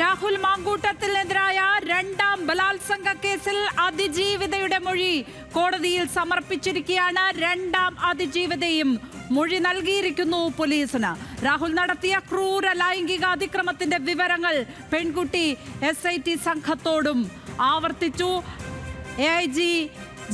രാഹുൽ മാങ്കൂട്ടത്തിനെതിരായ രണ്ടാം ബലാത്സംഗ കേസിൽ അതിജീവിതയുടെ മൊഴി കോടതിയിൽ സമർപ്പിച്ചിരിക്കുകയാണ്. രണ്ടാം അതിജീവിതയും മൊഴി നൽകിയിരിക്കുന്നു പോലീസിന്. രാഹുൽ നടത്തിയ ക്രൂര ലൈംഗിക അതിക്രമത്തിന്റെ വിവരങ്ങൾ പെൺകുട്ടി എസ് സംഘത്തോടും ആവർത്തിച്ചു. എ ഐ ജി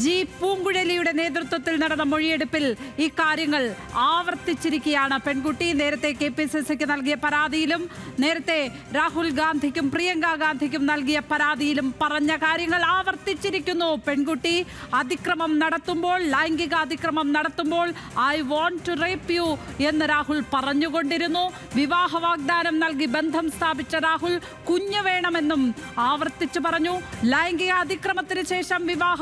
ജി പൂങ്കുഴലിയുടെ നേതൃത്വത്തിൽ നടന്ന മൊഴിയെടുപ്പിൽ ഇക്കാര്യങ്ങൾ കാര്യങ്ങൾ ആവർത്തിച്ചിരിക്കുകയാണ്. പെൺകുട്ടി നേരത്തെ കെ പി സി സിക്ക് നൽകിയ പരാതിയിലും നേരത്തെ രാഹുൽ ഗാന്ധിക്കും പ്രിയങ്ക ഗാന്ധിക്കും നൽകിയ പരാതിയിലും പറഞ്ഞ കാര്യങ്ങൾ ആവർത്തിച്ചിരിക്കുന്നു. പെൺകുട്ടി അതിക്രമം നടത്തുമ്പോൾ ലൈംഗിക അതിക്രമം നടത്തുമ്പോൾ I want to rape you എന്ന് രാഹുൽ പറഞ്ഞുകൊണ്ടിരുന്നു. വിവാഹ വാഗ്ദാനം നൽകി ബന്ധം സ്ഥാപിച്ച രാഹുൽ കുഞ്ഞു വേണമെന്നും ആവർത്തിച്ചു പറഞ്ഞു. ലൈംഗിക അതിക്രമത്തിന് ശേഷം വിവാഹ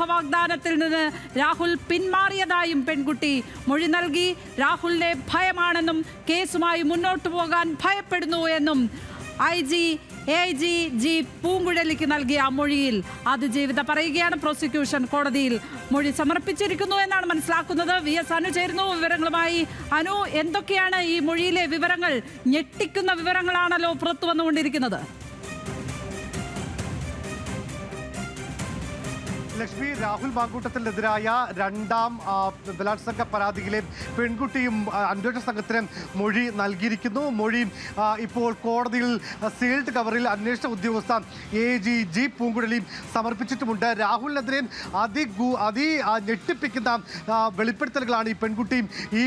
വാഗ്ദാനത്തിൽ നിന്ന് രാഹുൽ പിന്മാറിയതായും പെൺകുട്ടി മൊഴി നൽകി. രാഹുലിനെ ഭയമാണെന്നും കേസുമായി മുന്നോട്ടു പോകാൻ ഭയപ്പെടുന്നു എന്നും I G A G G പൂങ്കുഴലിക്ക് നൽകിയ മൊഴിയിൽ അതിജീവിത പറയുകയാണ് പ്രോസിക്യൂഷൻ കോടതിയിൽ. മൊഴി സമർപ്പിച്ചിരിക്കുന്നു എന്നാണ് മനസ്സിലാക്കുന്നത്. വി എസ് അനു ചേരുന്നു വിവരങ്ങളുമായി. അനു എന്തൊക്കെയാണ് ഈ മൊഴിയിലെ വിവരങ്ങൾ? ഞെട്ടിക്കുന്ന വിവരങ്ങളാണല്ലോ പുറത്തു വന്നുകൊണ്ടിരിക്കുന്നത്. ലക്ഷ്മി രാഹുൽ മാങ്കൂട്ടത്തിനെതിരായ രണ്ടാം ബലാത്സംഗ പരാതിയിലെ പെൺകുട്ടിയും അന്വേഷണ സംഘത്തിന് മൊഴി നൽകിയിരിക്കുന്നു. മൊഴി ഇപ്പോൾ കോടതിയിൽ സീൽഡ് കവറിൽ അന്വേഷണ ഉദ്യോഗസ്ഥ എ ജി ജി പൂങ്കുഴലിയും സമർപ്പിച്ചിട്ടുമുണ്ട്. രാഹുലിനെതിരെ അതി അതി ഞെട്ടിപ്പിക്കുന്ന വെളിപ്പെടുത്തലുകളാണ് ഈ പെൺകുട്ടിയും ഈ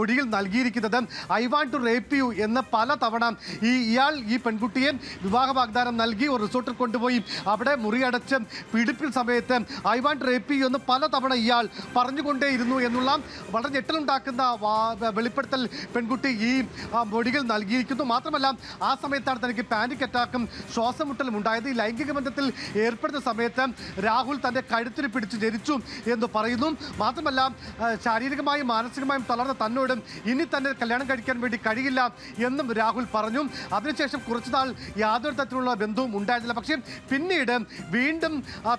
മൊഴിയിൽ നൽകിയിരിക്കുന്നത്. I want to rape you എന്ന പല തവണ ഈ ഇയാൾ ഈ പെൺകുട്ടിയെ വിവാഹ വാഗ്ദാനം നൽകി ഒരു റിസോർട്ടിൽ കൊണ്ടുപോയി അവിടെ മുറിയടച്ച് പീഡിപ്പിക്കുന്ന സമയത്ത് ഐ വാണ്ട് റേപ്പ് യു എന്ന് പലതവണ ഇയാൾ പറഞ്ഞുകൊണ്ടേയിരുന്നു എന്നുള്ള വളരെ ഞെട്ടലുണ്ടാക്കുന്ന വെളിപ്പെടുത്തൽ പെൺകുട്ടി ഈ മൊഴികൾ നൽകിയിരിക്കുന്നു. മാത്രമല്ല ആ സമയത്താണ് തനിക്ക് പാനിക് അറ്റാക്കും ശ്വാസമുട്ടലും ഉണ്ടായത്. ഈ ലൈംഗിക ബന്ധത്തിൽ ഏർപ്പെടുന്ന സമയത്ത് രാഹുൽ തന്റെ കഴുത്തിന് പിടിച്ച് ജനിച്ചു എന്ന് പറയുന്നു. മാത്രമല്ല ശാരീരികമായും മാനസികമായും തളർന്ന തന്നോടും ഇനി തന്നെ കല്യാണം കഴിക്കാൻ വേണ്ടി കഴിയില്ല എന്നും രാഹുൽ പറഞ്ഞു. അതിനുശേഷം കുറച്ചുനാൾ യാതൊരു തരത്തിലുള്ള ബന്ധവും ഉണ്ടായിരുന്നില്ല. പക്ഷേ പിന്നീട് വീണ്ടും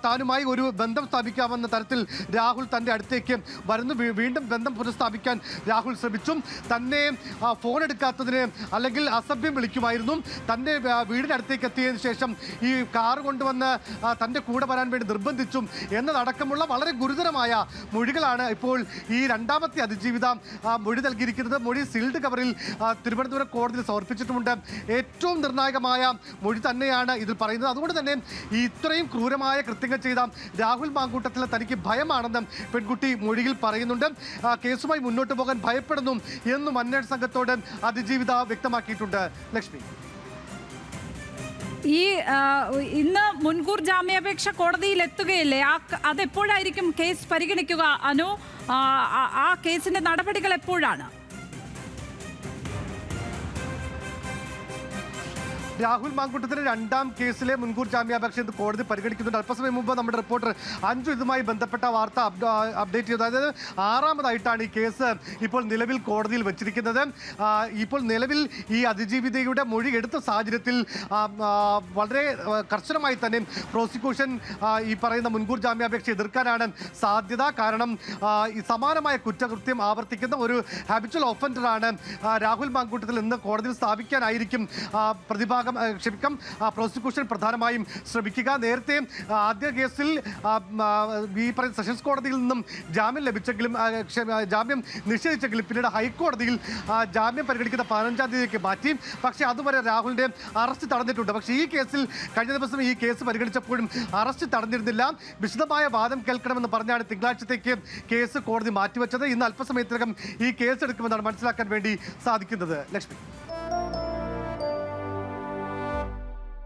താനുമായി ഒരു ബന്ധം സ്ഥാപിക്കാമെന്ന തരത്തിൽ രാഹുൽ തന്റെ അടുത്തേക്ക് വരുന്നു. വീണ്ടും ബന്ധം പുനഃസ്ഥാപിക്കാൻ രാഹുൽ ശ്രമിച്ചു തന്നെ ഫോൺ എടുക്കാത്തതിന് അല്ലെങ്കിൽ അസഭ്യം വിളിക്കുമായിരുന്നു. തന്റെ വീടിനടുത്തേക്ക് എത്തിയതിനു ശേഷം ഈ കാർ കൊണ്ടുവന്ന് തന്റെ കൂടെ വരാൻ വേണ്ടി നിർബന്ധിച്ചു എന്നതടക്കമുള്ള വളരെ ഗുരുതരമായ മൊഴികളാണ് ഇപ്പോൾ ഈ രണ്ടാമത്തെ അതിജീവിത മൊഴി നൽകിയിരിക്കുന്നത്. മൊഴി സീൽഡ് കവറിൽ തിരുവനന്തപുരം കോടതിയിൽ സമർപ്പിച്ചിട്ടുമുണ്ട്. ഏറ്റവും നിർണായകമായ മൊഴി തന്നെയാണ് ഇതിൽ പറയുന്നത്. അതുകൊണ്ട് തന്നെ ഇത്രയും ക്രൂരമായ കൃത്യങ്ങൾ ചെയ്ത രാഹുൽ മാങ്കൂട്ടത്തിൽ തനിക്ക് ഭയമാണെന്നും പെൺകുട്ടി മൊഴിയിൽ പറയുന്നുണ്ട്. കേസുമായി മുന്നോട്ട് പോകാൻ ഭയപ്പെടുന്നു എന്നും അന്വേഷണ സംഘത്തോട് അതിജീവിത വ്യക്തമാക്കിയിട്ടുണ്ട് ലക്ഷ്മി. ഈ ഇന്ന് മുൻകൂർ ജാമ്യാപേക്ഷ കോടതിയിൽ എത്തുകയില്ലേ? ആ അതെപ്പോഴായിരിക്കും കേസ് പരിഗണിക്കുക? അനു ആ കേസിന്റെ നടപടികൾ എപ്പോഴാണ്? രാഹുൽ മാങ്കുട്ടത്തിന് രണ്ടാം കേസിലെ മുൻകൂർ ജാമ്യാപേക്ഷ ഇന്ന് കോടതി പരിഗണിക്കുന്നുണ്ട്. അല്പസമയം മുമ്പ് നമ്മുടെ റിപ്പോർട്ടർ അഞ്ചു ഇതുമായി ബന്ധപ്പെട്ട വാർത്ത അപ്ഡേറ്റ് ചെയ്തു. അതായത് ആറാമതായിട്ടാണ് ഈ കേസ് ഇപ്പോൾ നിലവിൽ കോടതിയിൽ വെച്ചിരിക്കുന്നത്. ഇപ്പോൾ നിലവിൽ ഈ അതിജീവിതയുടെ മൊഴി എടുത്ത സാഹചര്യത്തിൽ വളരെ കർശനമായി തന്നെ പ്രോസിക്യൂഷൻ ഈ പറയുന്ന മുൻകൂർ ജാമ്യാപേക്ഷ എതിർക്കാനാണ് സാധ്യത. കാരണം ഈ സമാനമായ കുറ്റകൃത്യം ആവർത്തിക്കുന്ന ഒരു ഹാബിച്വൽ ഒഫൻഡറാണ് രാഹുൽ മാങ്കൂട്ടത്തിൽ ഇന്ന് കോടതിയിൽ സ്ഥാപിക്കാനായിരിക്കും പ്രതിഭാഗം. ആ, ക്ഷമിക്കാം. പ്രോസിക്യൂഷൻ പ്രധാനമായും ശ്രമിക്കുക. നേരത്തെ ആദ്യ കേസിൽ ഈ പറയുന്ന സെഷൻസ് കോടതിയിൽ നിന്നും ജാമ്യം ലഭിച്ചെങ്കിലും ജാമ്യം നിഷേധിച്ചെങ്കിലും പിന്നീട് ഹൈക്കോടതിയിൽ ജാമ്യം പരിഗണിക്കുന്ന പതിനഞ്ചാം തീയതിക്ക് മാറ്റി. പക്ഷേ അതുവരെ രാഹുലിന്റെ അറസ്റ്റ് തടഞ്ഞിട്ടുണ്ട്. പക്ഷേ ഈ കേസിൽ കഴിഞ്ഞ ദിവസം ഈ കേസ് പരിഗണിച്ചപ്പോഴും അറസ്റ്റ് തടഞ്ഞിരുന്നില്ല. വിശദമായ വാദം കേൾക്കണമെന്ന് പറഞ്ഞാണ് തിങ്കളാഴ്ചത്തേക്ക് കേസ് കോടതി മാറ്റിവെച്ചത്. ഇന്ന് അല്പസമയത്തിനകം ഈ കേസ് എടുക്കുമെന്നാണ് മനസ്സിലാക്കാൻ വേണ്ടി സാധിക്കുന്നത്. ലക്ഷ്മി.